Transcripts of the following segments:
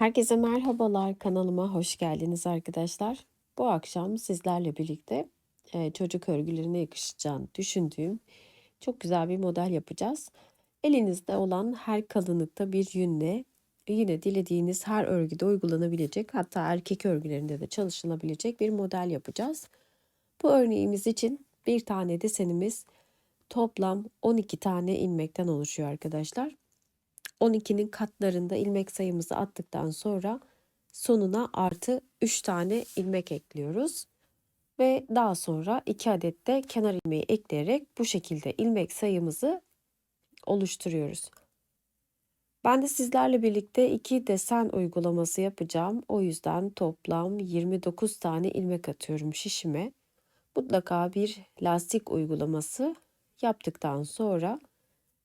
Herkese merhabalar, kanalıma hoş geldiniz arkadaşlar. Bu akşam sizlerle birlikte e, çocuk örgülerine yakışacağını düşündüğüm çok güzel bir model yapacağız. Elinizde olan her kalınlıkta bir yünle yine dilediğiniz her örgüde uygulanabilecek hatta erkek örgülerinde de çalışılabilecek bir model yapacağız. Bu örneğimiz için bir tane desenimiz toplam 12 tane ilmekten oluşuyor arkadaşlar. 12'nin katlarında ilmek sayımızı attıktan sonra sonuna artı 3 tane ilmek ekliyoruz. Ve daha sonra 2 adet de kenar ilmeği ekleyerek bu şekilde ilmek sayımızı oluşturuyoruz. Ben de sizlerle birlikte iki desen uygulaması yapacağım. O yüzden toplam 29 tane ilmek atıyorum şişime. Mutlaka bir lastik uygulaması yaptıktan sonra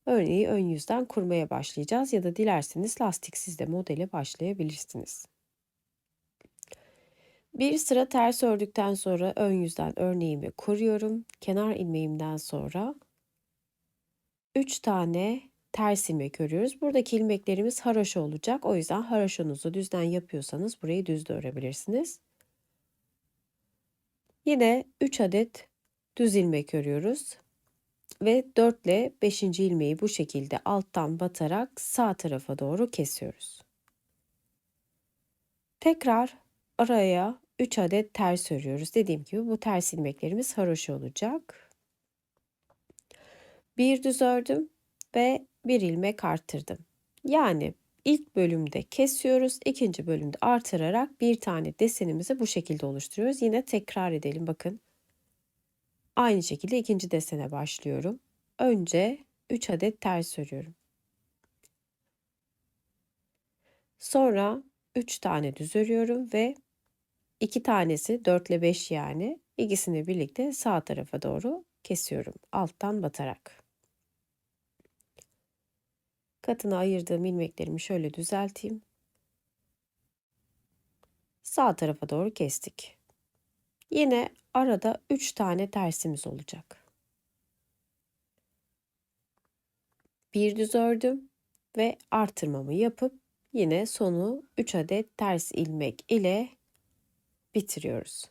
Örneği ön yüzden kurmaya başlayacağız ya da dilerseniz lastiksiz de modele başlayabilirsiniz. Bir sıra ters ördükten sonra ön yüzden örneğimi kuruyorum. Kenar ilmeğimden sonra 3 tane ters ilmek örüyoruz. Buradaki ilmeklerimiz haroşa olacak. O yüzden haroşonuzu düzden yapıyorsanız burayı düz de örebilirsiniz. Yine 3 adet düz ilmek örüyoruz ve 4 ile 5. ilmeği bu şekilde alttan batarak sağ tarafa doğru kesiyoruz. Tekrar araya 3 adet ters örüyoruz. Dediğim gibi bu ters ilmeklerimiz haroşa olacak. Bir düz ördüm ve bir ilmek arttırdım. Yani ilk bölümde kesiyoruz, ikinci bölümde artırarak bir tane desenimizi bu şekilde oluşturuyoruz. Yine tekrar edelim bakın. Aynı şekilde ikinci desene başlıyorum. Önce 3 adet ters örüyorum. Sonra 3 tane düz örüyorum ve 2 tanesi 4 ile 5 yani ikisini birlikte sağ tarafa doğru kesiyorum alttan batarak. Katına ayırdığım ilmeklerimi şöyle düzelteyim. Sağ tarafa doğru kestik. Yine arada 3 tane tersimiz olacak. Bir düz ördüm ve artırmamı yapıp yine sonu 3 adet ters ilmek ile bitiriyoruz.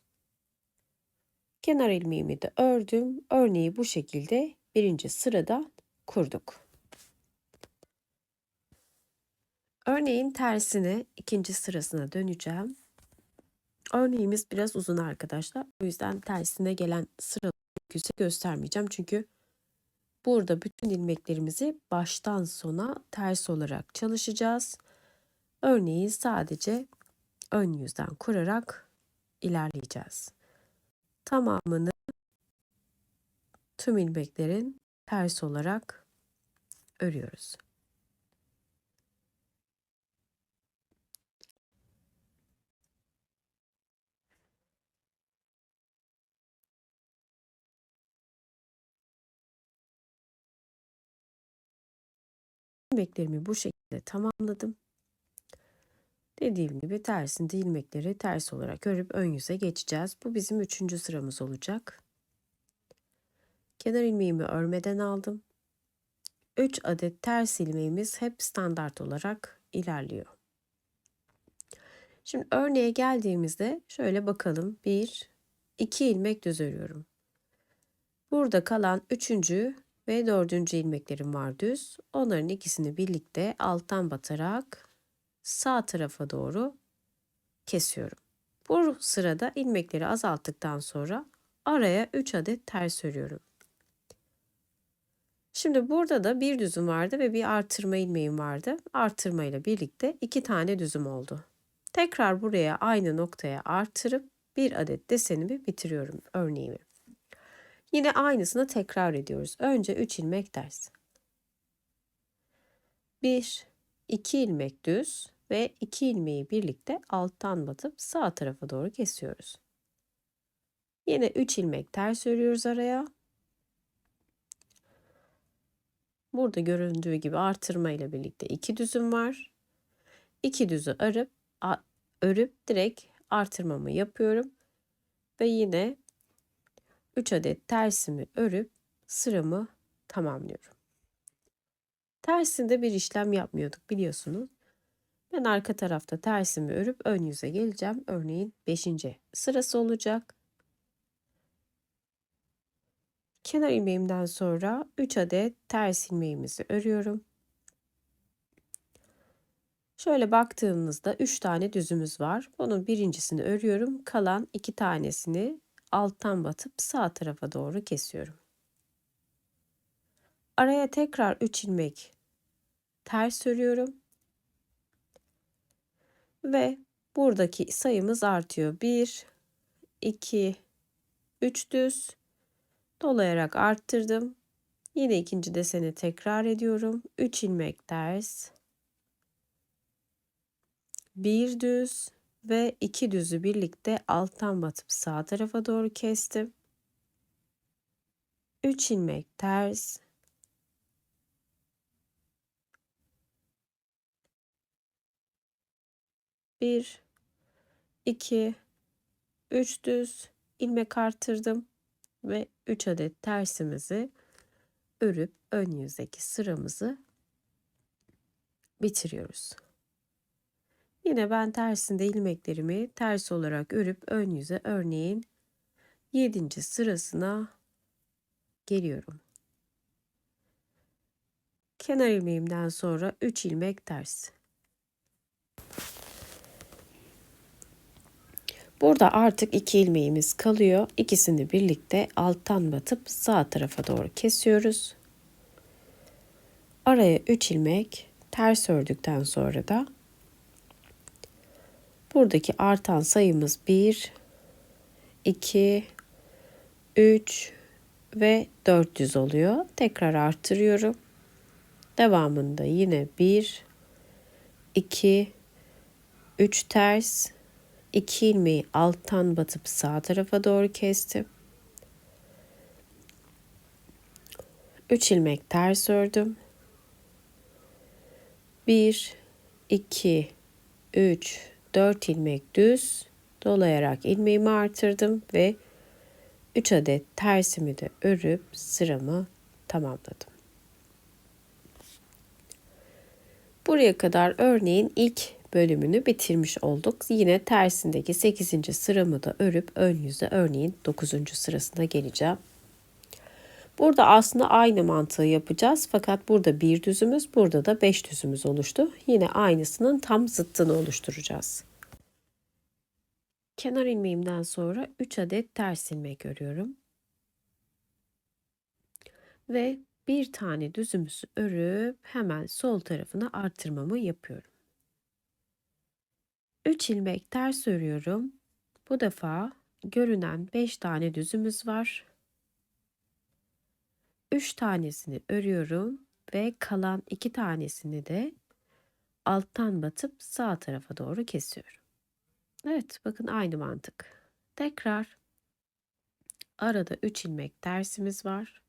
Kenar ilmeğimi de ördüm. Örneği bu şekilde birinci sırada kurduk. Örneğin tersine ikinci sırasına döneceğim. Örneğimiz biraz uzun arkadaşlar. O yüzden tersine gelen sıra göstermeyeceğim. Çünkü burada bütün ilmeklerimizi baştan sona ters olarak çalışacağız. Örneği sadece ön yüzden kurarak ilerleyeceğiz. Tamamını tüm ilmeklerin ters olarak örüyoruz. İlmeklerimi bu şekilde tamamladım. Dediğim gibi tersinde ilmekleri ters olarak örüp ön yüze geçeceğiz. Bu bizim üçüncü sıramız olacak. Kenar ilmeğimi örmeden aldım. 3 adet ters ilmeğimiz hep standart olarak ilerliyor. Şimdi örneğe geldiğimizde şöyle bakalım. 1, 2 ilmek düz örüyorum. Burada kalan üçüncü ve dördüncü ilmeklerim var düz. Onların ikisini birlikte alttan batarak sağ tarafa doğru kesiyorum. Bu sırada ilmekleri azalttıktan sonra araya 3 adet ters örüyorum. Şimdi burada da bir düzüm vardı ve bir artırma ilmeğim vardı. Artırma ile birlikte iki tane düzüm oldu. Tekrar buraya aynı noktaya artırıp bir adet desenimi bitiriyorum örneğimi. Yine aynısını tekrar ediyoruz. Önce 3 ilmek ters. 1, 2 ilmek düz ve 2 ilmeği birlikte alttan batıp sağ tarafa doğru kesiyoruz. Yine 3 ilmek ters örüyoruz araya. Burada göründüğü gibi artırma ile birlikte 2 düzüm var. 2 düzü örüp örüp direkt artırmamı yapıyorum. Ve yine 3 adet tersimi örüp sıramı tamamlıyorum. Tersinde bir işlem yapmıyorduk biliyorsunuz. Ben arka tarafta tersimi örüp ön yüze geleceğim. Örneğin 5. sırası olacak. Kenar ilmeğimden sonra 3 adet ters ilmeğimizi örüyorum. Şöyle baktığımızda 3 tane düzümüz var. Bunun birincisini örüyorum. Kalan 2 tanesini alttan batıp sağ tarafa doğru kesiyorum. Araya tekrar 3 ilmek ters örüyorum. Ve buradaki sayımız artıyor. 1, 2, 3 düz. Dolayarak arttırdım. Yine ikinci deseni tekrar ediyorum. 3 ilmek ters. Bir düz ve iki düzü birlikte alttan batıp sağ tarafa doğru kestim. 3 ilmek ters. Bir, iki, üç düz ilmek artırdım ve 3 adet tersimizi örüp ön yüzdeki sıramızı bitiriyoruz. Yine ben tersinde ilmeklerimi ters olarak örüp ön yüze örneğin 7. sırasına geliyorum. Kenar ilmeğimden sonra 3 ilmek ters. Burada artık iki ilmeğimiz kalıyor. İkisini birlikte alttan batıp sağ tarafa doğru kesiyoruz. Araya 3 ilmek ters ördükten sonra da buradaki artan sayımız 1 2 3 ve 400 oluyor. Tekrar artırıyorum. Devamında yine 1 2 3 ters 2 ilmeği alttan batıp sağ tarafa doğru kestim. 3 ilmek ters ördüm. 1 2 3 4 ilmek düz dolayarak ilmeğimi artırdım ve 3 adet tersimi de örüp sıramı tamamladım. Buraya kadar örneğin ilk bölümünü bitirmiş olduk. Yine tersindeki 8. sıramı da örüp ön yüze örneğin 9. sırasına geleceğim. Burada aslında aynı mantığı yapacağız fakat burada bir düzümüz, burada da 5 düzümüz oluştu. Yine aynısının tam zıttını oluşturacağız. Kenar ilmeğimden sonra 3 adet ters ilmek örüyorum. Ve bir tane düzümüzü örüp hemen sol tarafına artırmamı yapıyorum. 3 ilmek ters örüyorum. Bu defa görünen 5 tane düzümüz var. 3 tanesini örüyorum ve kalan 2 tanesini de alttan batıp sağ tarafa doğru kesiyorum. Evet, bakın aynı mantık. Tekrar arada 3 ilmek tersimiz var.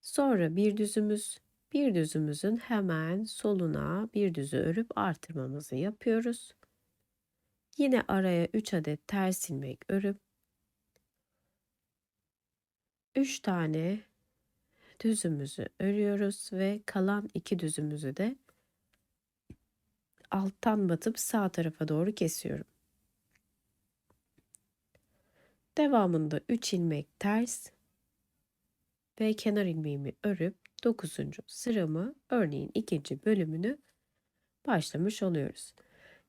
Sonra bir düzümüz, bir düzümüzün hemen soluna bir düzü örüp artırmamızı yapıyoruz. Yine araya 3 adet ters ilmek örüp 3 tane düzümüzü örüyoruz ve kalan iki düzümüzü de alttan batıp sağ tarafa doğru kesiyorum. Devamında 3 ilmek ters ve kenar ilmeğimi örüp 9. sıramı örneğin ikinci bölümünü başlamış oluyoruz.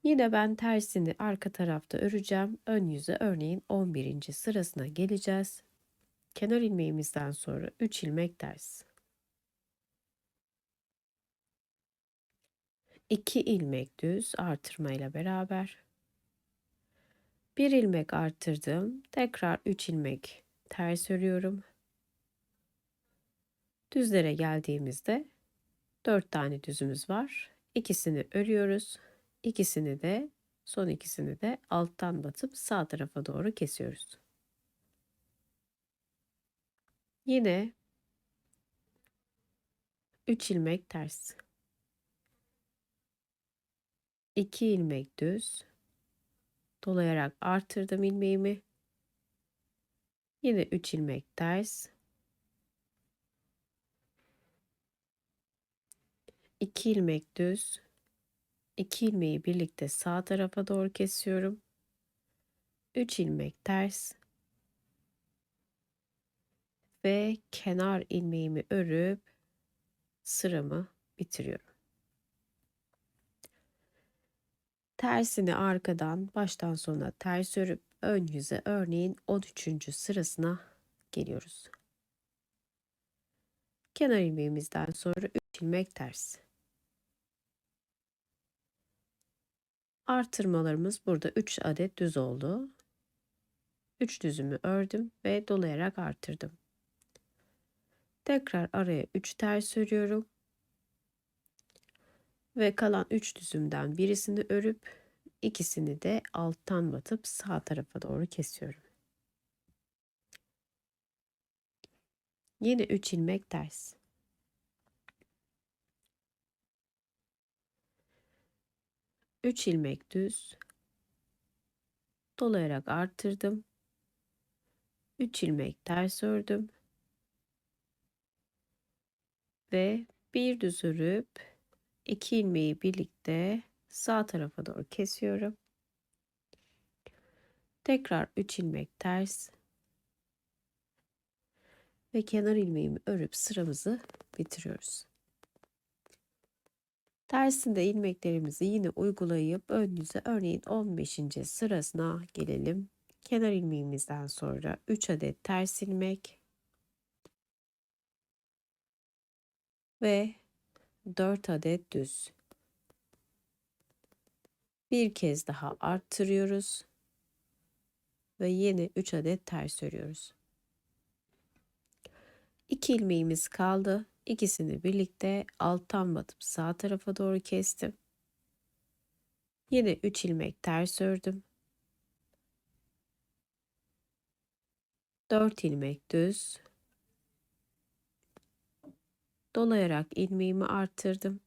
Yine ben tersini arka tarafta öreceğim. Ön yüze örneğin 11. sırasına geleceğiz. Kenar ilmeğimizden sonra 3 ilmek ters. 2 ilmek düz artırma ile beraber. 1 ilmek arttırdım. Tekrar 3 ilmek ters örüyorum. Düzlere geldiğimizde 4 tane düzümüz var. İkisini örüyoruz. İkisini de son ikisini de alttan batıp sağ tarafa doğru kesiyoruz. Yine 3 ilmek ters. 2 ilmek düz. Dolayarak artırdım ilmeğimi. Yine 3 ilmek ters. 2 ilmek düz. 2 ilmeği birlikte sağ tarafa doğru kesiyorum. 3 ilmek ters ve kenar ilmeğimi örüp sıramı bitiriyorum. Tersini arkadan baştan sona ters örüp ön yüze örneğin 13. sırasına geliyoruz. Kenar ilmeğimizden sonra 3 ilmek ters. Artırmalarımız burada 3 adet düz oldu. 3 düzümü ördüm ve dolayarak artırdım. Tekrar araya 3 ters örüyorum. Ve kalan 3 düzümden birisini örüp ikisini de alttan batıp sağ tarafa doğru kesiyorum. Yine 3 ilmek ters. Üç ilmek düz. Dolayarak arttırdım. 3 ilmek ters ördüm. Ve bir düz örüp iki ilmeği birlikte sağ tarafa doğru kesiyorum. Tekrar 3 ilmek ters ve kenar ilmeğimi örüp sıramızı bitiriyoruz. Tersinde ilmeklerimizi yine uygulayıp ön yüze örneğin 15. sırasına gelelim. Kenar ilmeğimizden sonra 3 adet ters ilmek ve 4 adet düz. Bir kez daha arttırıyoruz ve yine 3 adet ters örüyoruz. 2 ilmeğimiz kaldı. İkisini birlikte alttan batıp sağ tarafa doğru kestim. Yine 3 ilmek ters ördüm. 4 ilmek düz. Dolayarak ilmeğimi arttırdım.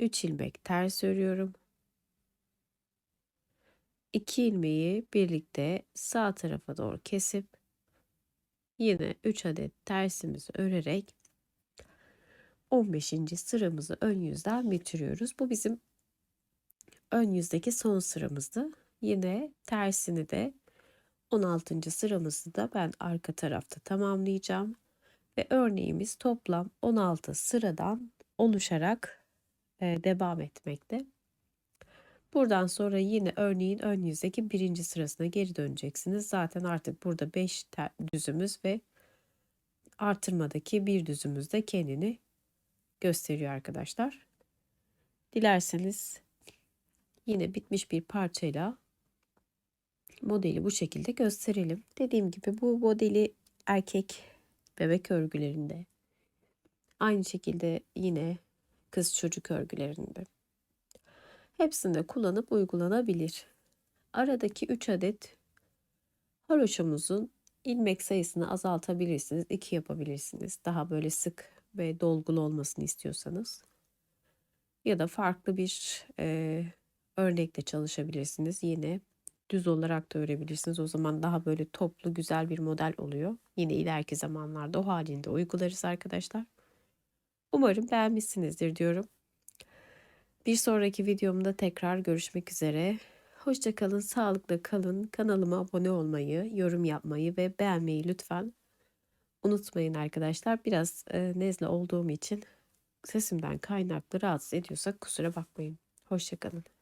3 ilmek ters örüyorum. 2 ilmeği birlikte sağ tarafa doğru kesip yine 3 adet tersimizi örerek 15. sıramızı ön yüzden bitiriyoruz. Bu bizim ön yüzdeki son sıramızdı. Yine tersini de 16. sıramızı da ben arka tarafta tamamlayacağım. Ve örneğimiz toplam 16 sıradan oluşarak e, devam etmekte. Buradan sonra yine örneğin ön yüzdeki birinci sırasına geri döneceksiniz. Zaten artık burada 5 düzümüz ve artırmadaki bir düzümüz de kendini gösteriyor arkadaşlar. Dilerseniz yine bitmiş bir parçayla modeli bu şekilde gösterelim. Dediğim gibi bu modeli erkek bebek örgülerinde aynı şekilde yine kız çocuk örgülerinde hepsinde kullanıp uygulanabilir. Aradaki 3 adet haroşamızın ilmek sayısını azaltabilirsiniz. 2 yapabilirsiniz. Daha böyle sık ve dolgulu olmasını istiyorsanız. Ya da farklı bir e, örnekle çalışabilirsiniz. Yine düz olarak da örebilirsiniz. O zaman daha böyle toplu güzel bir model oluyor. Yine ileriki zamanlarda o halinde uygularız arkadaşlar. Umarım beğenmişsinizdir diyorum. Bir sonraki videomda tekrar görüşmek üzere. Hoşçakalın, sağlıklı kalın. Kanalıma abone olmayı, yorum yapmayı ve beğenmeyi lütfen unutmayın arkadaşlar. Biraz e, nezle olduğum için sesimden kaynaklı rahatsız ediyorsak kusura bakmayın. Hoşçakalın.